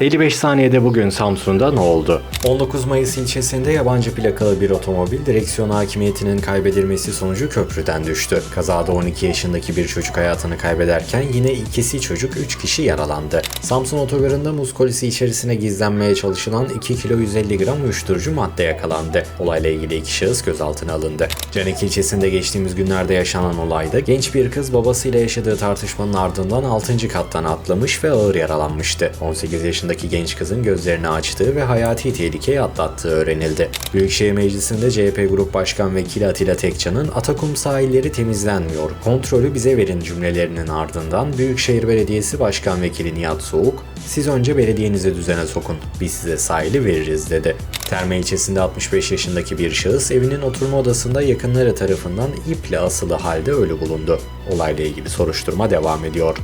55 saniyede bugün Samsun'da ne oldu? 19 Mayıs ilçesinde yabancı plakalı bir otomobil direksiyon hakimiyetinin kaybedilmesi sonucu köprüden düştü. Kazada 12 yaşındaki bir çocuk hayatını kaybederken yine ikisi çocuk 3 kişi yaralandı. Samsun otogarında muz kolisi içerisine gizlenmeye çalışılan 2 kilo 150 gram uyuşturucu madde yakalandı. Olayla ilgili iki şahıs gözaltına alındı. Canek ilçesinde geçtiğimiz günlerde yaşanan olayda genç bir kız babasıyla yaşadığı tartışmanın ardından 6. kattan atlamış ve ağır yaralanmıştı. 18 yaşındaki genç kızın gözlerini açtığı ve hayati tehlikeyi atlattığı öğrenildi. Büyükşehir Meclisi'nde CHP Grup Başkan Vekili Atilla Tekcan'ın Atakum sahilleri temizlenmiyor, kontrolü bize verin cümlelerinin ardından Büyükşehir Belediyesi Başkan Vekili Nihat Soğuk, siz önce belediyenizi düzene sokun, biz size sahili veririz dedi. Terme ilçesinde 65 yaşındaki bir şahıs evinin oturma odasında yakınları tarafından iple asılı halde ölü bulundu. Olayla ilgili soruşturma devam ediyor.